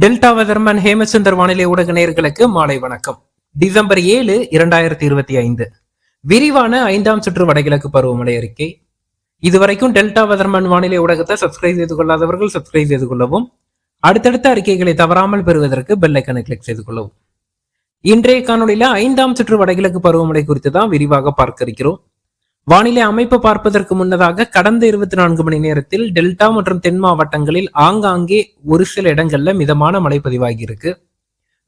Delta weatherman Hemachandar வானிலை ஊடக நேர்களுக்கு மாலை வணக்கம். டிசம்பர் ஏழு இரண்டாயிரத்தி இருபத்தி ஐந்து. விரிவான ஐந்தாம் சுற்று வடகிழக்கு பருவமழை அறிக்கை. இதுவரைக்கும் டெல்டா வெதர்மன் வானிலை ஊடகத்தை சப்ஸ்கிரைப் செய்து கொள்ளாதவர்கள் சப்ஸ்கிரைப் செய்து கொள்ளவும். அடுத்தடுத்த அறிக்கைகளை தவறாமல் பெறுவதற்கு பெல் ஐக்கனை கிளிக் செய்து கொள்ளவும். இன்றைய காணொளியில ஐந்தாம் சுற்று வடகிழக்கு பருவமழை குறித்து தான் விரிவாக பார்க்க இருக்கிறோம். வானிலை அமைப்பு பார்ப்பதற்கு முன்னதாக கடந்த இருபத்தி நான்கு மணி நேரத்தில் டெல்டா மற்றும் தென் மாவட்டங்களில் ஆங்காங்கே ஒரு சில இடங்கள்ல மிதமான மழை பதிவாகி இருக்கு.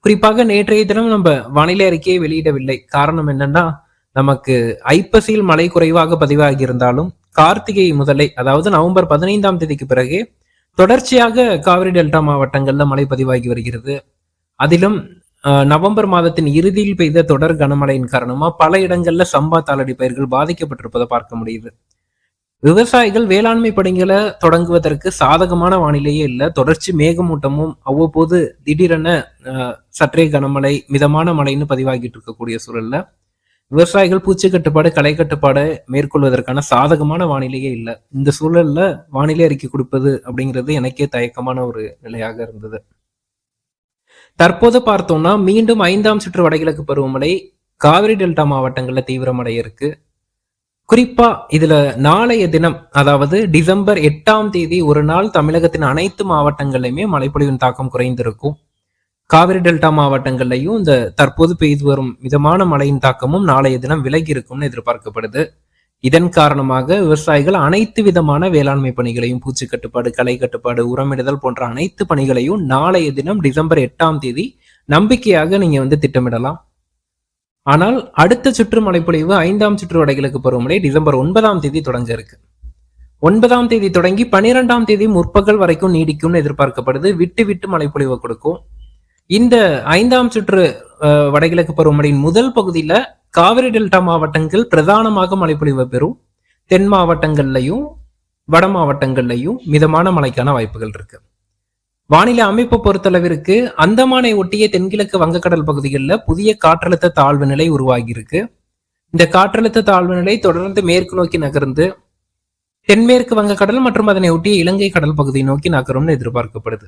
குறிப்பாக நேற்றைய தினம் நம்ம வானிலை அறிக்கையை வெளியிடவில்லை. காரணம் என்னன்னா நமக்கு ஐப்பசியில் மழை குறைவாக பதிவாகி இருந்தாலும் கார்த்திகை முதலை அதாவது நவம்பர் பதினைந்தாம் தேதிக்கு பிறகு தொடர்ச்சியாக காவிரி டெல்டா மாவட்டங்கள்ல மழை பதிவாகி வருகிறது. அதிலும் நவம்பர் மாதத்தின் இறுதியில் பெய்த தொடர் கனமழையின் காரணமா பல இடங்கள்ல சம்பா தாளடி பயிர்கள் பாதிக்கப்பட்டிருப்பதை பார்க்க முடியுது. விவசாயிகள் வேளாண்மை பணிகளை தொடங்குவதற்கு சாதகமான வானிலையே இல்லை. தொடர்ச்சி மேகமூட்டமும் அவ்வப்போது திடீரென சற்றே கனமழை மிதமான மழைன்னு பதிவாகிட்டு இருக்கக்கூடிய சூழல்ல விவசாயிகள் பூச்சி கட்டுப்பாடு களை கட்டுப்பாடு மேற்கொள்வதற்கான சாதகமான வானிலையே இல்லை. இந்த சூழல்ல வானிலை அறிக்கை கொடுப்பது அப்படிங்கிறது எனக்கே தயக்கமான ஒரு நிலையாக இருந்தது. தற்போது பார்த்தோம்னா மீண்டும் ஐந்தாம் சுற்று வடகிழக்கு பருவமழை காவிரி டெல்டா மாவட்டங்களில் தீவிரமடைய இருக்கு. குறிப்பா இதுல நாளைய தினம் அதாவது டிசம்பர் எட்டாம் தேதி ஒரு நாள் தமிழகத்தின் அனைத்து மாவட்டங்கள்லையுமே மழைப்பொழிவின் தாக்கம் குறைந்திருக்கும். காவிரி டெல்டா மாவட்டங்கள்லயும் இந்த தற்போது பெய்து வரும் மிதமான மழையின் தாக்கமும் நாளைய தினம் விலகி இருக்கும்னு எதிர்பார்க்கப்படுது. இதன் காரணமாக விவசாயிகள் அனைத்து விதமான வேளாண்மை பணிகளையும் பூச்சி கட்டுப்பாடு களை கட்டுப்பாடு உரமிடுதல் போன்ற அனைத்து பணிகளையும் நாளைய தினம் டிசம்பர் எட்டாம் தேதி நம்பிக்கையாக நீங்க வந்து திட்டமிடலாம். ஆனால் அடுத்த சுற்று மழைப்பொழிவு ஐந்தாம் சுற்று வடகிழக்கு பருவமழை டிசம்பர் ஒன்பதாம் தேதி தொடங்க இருக்கு. ஒன்பதாம் தேதி தொடங்கி பனிரெண்டாம் தேதி முற்பகல் வரைக்கும் நீடிக்கும்னு எதிர்பார்க்கப்படுது. விட்டு விட்டு மழைப்பொழிவை கொடுக்கும். இந்த ஐந்தாம் சுற்று அஹ், வடகிழக்கு பருவமழையின் முதல் பகுதியில காவிரி டெல்டா மாவட்டங்கள் பிரதானமாக மழைப்பொழிவை பெறும். தென் மாவட்டங்கள்லையும் வட மாவட்டங்கள்லையும் மிதமான மழைக்கான வாய்ப்புகள் இருக்கு. வானிலை அமைப்பு பொறுத்தளவிற்கு அந்தமானை ஒட்டிய தென்கிழக்கு வங்கக்கடல் பகுதிகளில் புதிய காற்றழுத்த தாழ்வு நிலை உருவாகி இருக்கு இந்த காற்றழுத்த தாழ்வு நிலை தொடர்ந்து மேற்கு நோக்கி நகர்ந்து தென்மேற்கு வங்கக்கடல் மற்றும் அதனை ஒட்டிய இலங்கை கடல் பகுதியை நோக்கி நகரும்னு எதிர்பார்க்கப்படுது.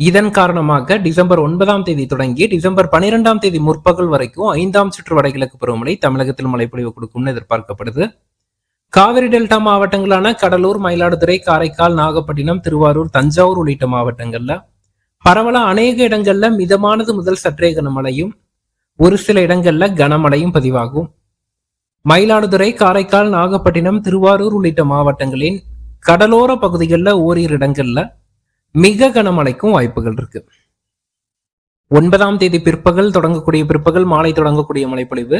இதன் காரணமாக டிசம்பர் ஒன்பதாம் தேதி தொடங்கி டிசம்பர் பனிரெண்டாம் தேதி முற்பகல் வரைக்கும் ஐந்தாம் சுற்று வடகிழக்கு பருவமழை தமிழகத்தில் மழைப்பொழிவு கொடுக்கும்னு எதிர்பார்க்கப்படுது. காவிரி டெல்டா மாவட்டங்களான கடலூர் மயிலாடுதுறை காரைக்கால் நாகப்பட்டினம் திருவாரூர் தஞ்சாவூர் உள்ளிட்ட மாவட்டங்கள்ல பரவலா அநேக இடங்கள்ல மிதமானது முதல் சற்றே கனமழையும் ஒரு சில இடங்கள்ல கனமழையும் பதிவாகும். மயிலாடுதுறை காரைக்கால் நாகப்பட்டினம் திருவாரூர் உள்ளிட்ட மாவட்டங்களின் கடலோர பகுதிகளில் ஓரிரு இடங்கள்ல மிக கனமழைக்கும் வாய்ப்புகள் இருக்கு. ஒன்பதாம் தேதி பிற்பகல் தொடங்கக்கூடிய பிற்பகல் மாலை தொடங்கக்கூடிய மழைப்பொழிவு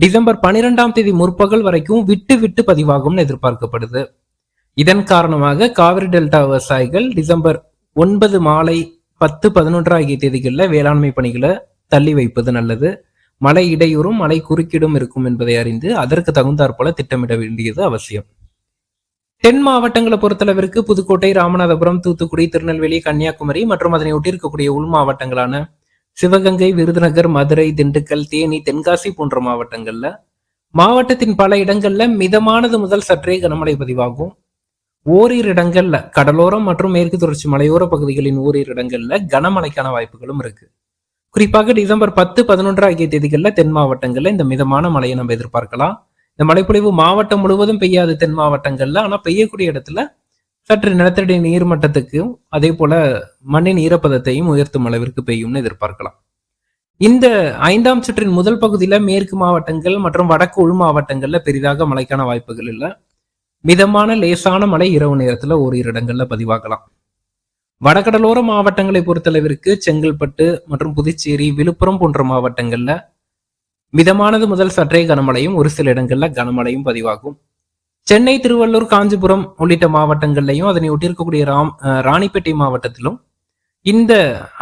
டிசம்பர் பனிரெண்டாம் தேதி முற்பகல் வரைக்கும் விட்டு விட்டு பதிவாகும்னு எதிர்பார்க்கப்படுது. இதன் காரணமாக காவிரி டெல்டா விவசாயிகள் டிசம்பர் ஒன்பது மாலை பத்து பதினொன்று ஆகிய தேதிகளில் வேளாண்மை பணிகளை தள்ளி வைப்பது நல்லது. மழை இடையூறும் மழை குறுக்கீடும் இருக்கும் என்பதை அறிந்து அதற்கு தகுந்தாற்போல திட்டமிட வேண்டியது அவசியம். தென் மாவட்டங்களை பொறுத்தளவிற்கு புதுக்கோட்டை ராமநாதபுரம் தூத்துக்குடி திருநெல்வேலி கன்னியாகுமரி மற்றும் அதனை ஒட்டியிருக்கக்கூடிய உள் மாவட்டங்களான சிவகங்கை விருதுநகர் மதுரை திண்டுக்கல் தேனி தென்காசி போன்ற மாவட்டங்கள்ல மாவட்டத்தின் பல இடங்கள்ல மிதமானது முதல் சற்றே கனமழை பதிவாகும். ஓரிரு இடங்கள்ல கடலோரம் மற்றும் மேற்கு தொடர்ச்சி மலையோர பகுதிகளின் ஓரிரு இடங்கள்ல கனமழைக்கான வாய்ப்புகளும் இருக்கு. குறிப்பாக டிசம்பர் பத்து பதினொன்று ஆகிய தேதிகளில் தென் மாவட்டங்களில் இந்த மிதமான மழையை நம்ம எதிர்பார்க்கலாம். இந்த மழைப்பொழிவு மாவட்டம் முழுவதும் பெய்யாது தென் மாவட்டங்கள்ல. ஆனா பெய்யக்கூடிய இடத்துல சற்று நிலத்தடி நீர்மட்டத்துக்கும் அதே போல மண்ணின் ஈரப்பதத்தையும் உயர்த்தும் அளவிற்கு பெய்யும்னு எதிர்பார்க்கலாம். இந்த ஐந்தாம் சுற்றின் முதல் பகுதியில மேற்கு மாவட்டங்கள் மற்றும் வடக்கு உள் மாவட்டங்கள்ல பெரிதாக மழைக்கான வாய்ப்புகள் இல்லை. மிதமான லேசான மழை இரவு நேரத்துல ஓரிரு இடங்கள்ல பதிவாகலாம். வடகடலோர மாவட்டங்களை பொறுத்தளவிற்கு செங்கல்பட்டு மற்றும் புதுச்சேரி விழுப்புரம் போன்ற மாவட்டங்கள்ல மிதமானது முதல் சற்றே கனமழையும் ஒரு சில இடங்கள்ல கனமழையும் பதிவாகும். சென்னை திருவள்ளூர் காஞ்சிபுரம் உள்ளிட்ட மாவட்டங்கள்லையும் அதனை ஒட்டியிருக்கக்கூடிய ராம் ராணிப்பேட்டை மாவட்டத்திலும் இந்த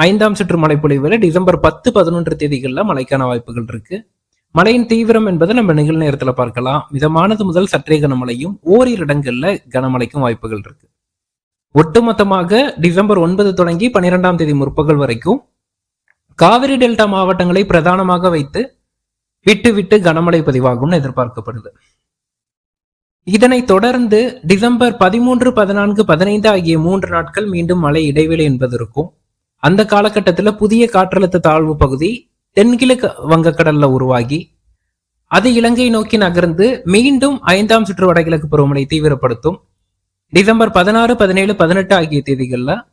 ஐந்தாம் சுற்று மழைப்பொழிவுல டிசம்பர் பத்து பதினொன்று தேதிகளில் மழைக்கான வாய்ப்புகள் இருக்கு. மழையின் தீவிரம் என்பதை நம்ம நிகழ்நேரத்துல பார்க்கலாம். மிதமானது முதல் சற்றே கனமழையும் ஓரிரு இடங்கள்ல கனமழைக்கும் வாய்ப்புகள் இருக்கு. ஒட்டுமொத்தமாக டிசம்பர் ஒன்பது தொடங்கி பனிரெண்டாம் தேதி முற்பகல் வரைக்கும் காவிரி டெல்டா மாவட்டங்களை பிரதானமாக வைத்து விட்டு விட்டு கனமழை பதிவாகும்னு எதிர்பார்க்கப்படுது. இதனைத் தொடர்ந்து டிசம்பர் பதிமூன்று பதினான்கு பதினைந்து ஆகிய மூன்று நாட்கள் மீண்டும் மழை இடைவெளி என்பது இருக்கும். அந்த காலகட்டத்துல புதிய காற்றழுத்த தாழ்வு பகுதி தென்கிழக்கு வங்கக்கடல்ல உருவாகி அது இலங்கை நோக்கி நகர்ந்து மீண்டும் ஐந்தாம் சுற்று வடகிழக்கு பருவமழை தீவிரப்படுத்தும். டிசம்பர் பதினாறு பதினேழு பதினெட்டு ஆகிய தேதிகள்ல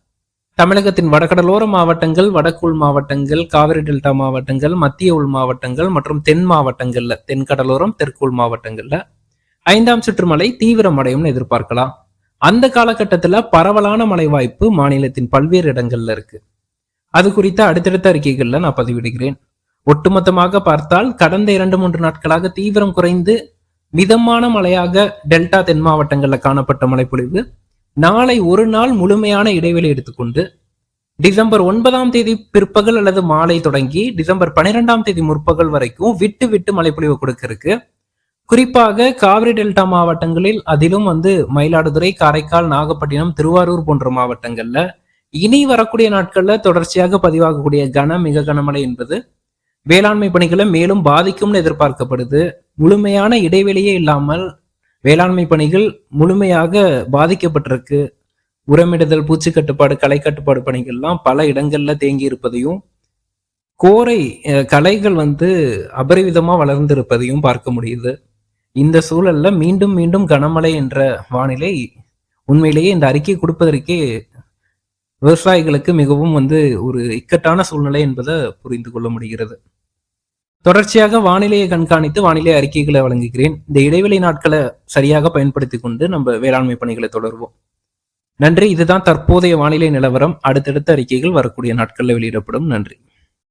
தமிழகத்தின் வடகடலோர மாவட்டங்கள் வடக்குள் மாவட்டங்கள் காவிரி டெல்டா மாவட்டங்கள் மத்திய உள் மாவட்டங்கள் மற்றும் தென் மாவட்டங்கள்ல தென்கடலோரம் தெற்குள் மாவட்டங்கள்ல ஐந்தாம் சுற்று மழை தீவிரமடையும்னு எதிர்பார்க்கலாம். அந்த காலகட்டத்துல பரவலான மழை வாய்ப்பு மாநிலத்தின் பல்வேறு இடங்கள்ல இருக்கு. அது குறித்த அடுத்தடுத்த அறிக்கைகள்ல நான் பதிவிடுகிறேன். ஒட்டுமொத்தமாக பார்த்தால் கடந்த இரண்டு மூன்று நாட்களாக தீவிரம் குறைந்து மிதமான மழையாக டெல்டா தென் மாவட்டங்கள்ல காணப்பட்ட மழைப்பொழிவு நாளை ஒரு நாள் முழுமையான இடைவெளி எடுத்துக்கொண்டு டிசம்பர் ஒன்பதாம் தேதி பிற்பகல் அல்லது மாலை தொடங்கி டிசம்பர் பனிரெண்டாம் தேதி முற்பகல் வரைக்கும் விட்டு விட்டு மழைப்பொழிவு கொடுக்க இருக்கு குறிப்பாக காவிரி டெல்டா மாவட்டங்களில் அதிலும் வந்து மயிலாடுதுறை காரைக்கால் நாகப்பட்டினம் திருவாரூர் போன்ற மாவட்டங்கள்ல இனி வரக்கூடிய நாட்கள்ல தொடர்ச்சியாக பதிவாகக்கூடிய கன மிக கனமழை என்பது வேளாண்மை பணிகளை மேலும் பாதிக்கும்னு எதிர்பார்க்கப்படுது. முழுமையான இடைவெளியே இல்லாமல் வேளாண்மை பணிகள் முழுமையாக பாதிக்கப்பட்டிருக்கு. உரமிடுதல் பூச்சி கட்டுப்பாடு களை கட்டுப்பாடு பணிகள்லாம் பல இடங்கள்ல தேங்கி இருப்பதையும் கோரை கலைகள் வந்து அபரிவிதமா வளர்ந்திருப்பதையும் பார்க்க முடியுது. இந்த சூழல்ல மீண்டும் மீண்டும் கனமழை என்ற வானிலை உண்மையிலேயே இந்த அறிக்கை கொடுப்பதற்கே விவசாயிகளுக்கு மிகவும் வந்து ஒரு இக்கட்டான சூழ்நிலை என்பதை புரிந்து கொள்ள முடிகிறது. தொடர்ச்சியாக வானிலையை கண்காணித்து வானிலை அறிக்கைகளை வழங்குகிறேன். இந்த இடைவெளி நாட்களை சரியாக பயன்படுத்தி கொண்டு நம்ம வேளாண்மை பணிகளை தொடர்வோம். நன்றி. இதுதான் தற்போதைய வானிலை நிலவரம். அடுத்தடுத்த அறிக்கைகள் வரக்கூடிய நாட்களில் வெளியிடப்படும். நன்றி.